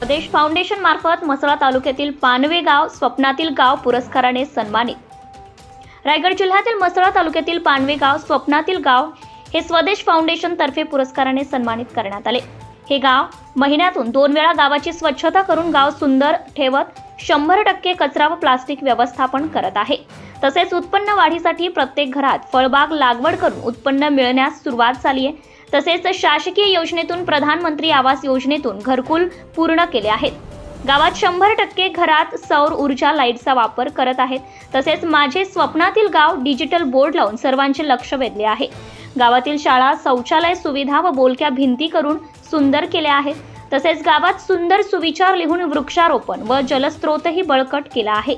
प्रदेश foundation मार्फत मसळा तालुक्यातील पानवे गाव स्वप्नातील गाव पुरस्काराने सन्मानित. रायगड जिल्ह्यातील मसळा तालुक्यातील पानवे गाव स्वप्नातील गाव हे स्वदेश फाउंडेशन तर्फे पुरस्काराने सन्मानित करण्यात आले. हे गाव महिन्यातून दोन वेळा गावाची स्वच्छता करून गाव सुंदर ठेवत शंभर टक्के कचरा व प्लास्टिक व्यवस्थापन करत आहे. तसेच उत्पन्न वाढीसाठी प्रत्येक घरात फळबाग लागवड करून उत्पन्न मिळण्यास सुरुवात झाली आहे. तसेच शासकीय योजनेतून प्रधानमंत्री आवास योजनेतून घरकुल पूर्ण केले आहेत. गावात शंभर टक्के घरात सौर ऊर्जा लाईटचा वापर करत आहेत. तसेच माझे स्वप्नातील गाव डिजिटल बोर्ड लावून सर्वांचे लक्ष वेधले आहे. गावातील शाळा शौचालय सुविधा व बोलक्या भिंती करून सुंदर केल्या आहेत. तसेच गावात सुंदर सुविचार लिहून वृक्षारोपण व जलस्रोतही बळकट केला आहे.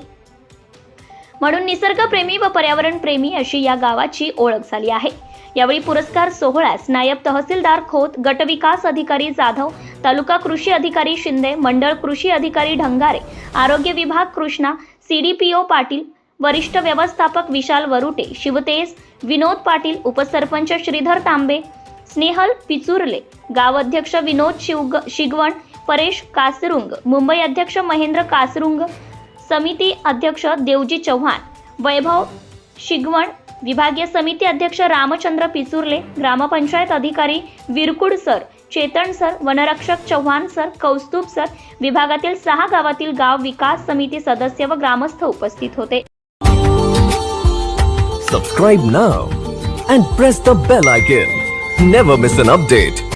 म्हणून निसर्गप्रेमी व पर्यावरणप्रेमी अशी या गावाची ओळख झाली आहे. यावेळी पुरस्कार सोहळ्यास नायब तहसीलदार खोत गटविकास अधिकारी जाधव तालुका कृषी अधिकारी शिंदे मंडळ कृषी अधिकारी ढंगारे आरोग्य विभाग कृष्णा सीडीपीओ पाटील वरिष्ठ व्यवस्थापक विशाल वरुटे शिवतेज विनोद पाटील उपसरपंच श्रीधर तांबे स्नेहल पिचुरले गाव अध्यक्ष विनोद शिवग शिगवण परेश कासरुंग मुंबई अध्यक्ष महेंद्र कासरुंग समिती अध्यक्ष देवजी चव्हाण वैभव शिगवण विभागीय समिती अध्यक्ष रामचंद्र पिचुर्ले ग्रामपंचायत अधिकारी विरकुड सर चेतन सर वनरक्षक चव्हाण सर कौस्तुभ सर विभागातील सहा गावातील गाव विकास समिती सदस्य व ग्रामस्थ उपस्थित होते. Subscribe now and press the bell icon never miss an update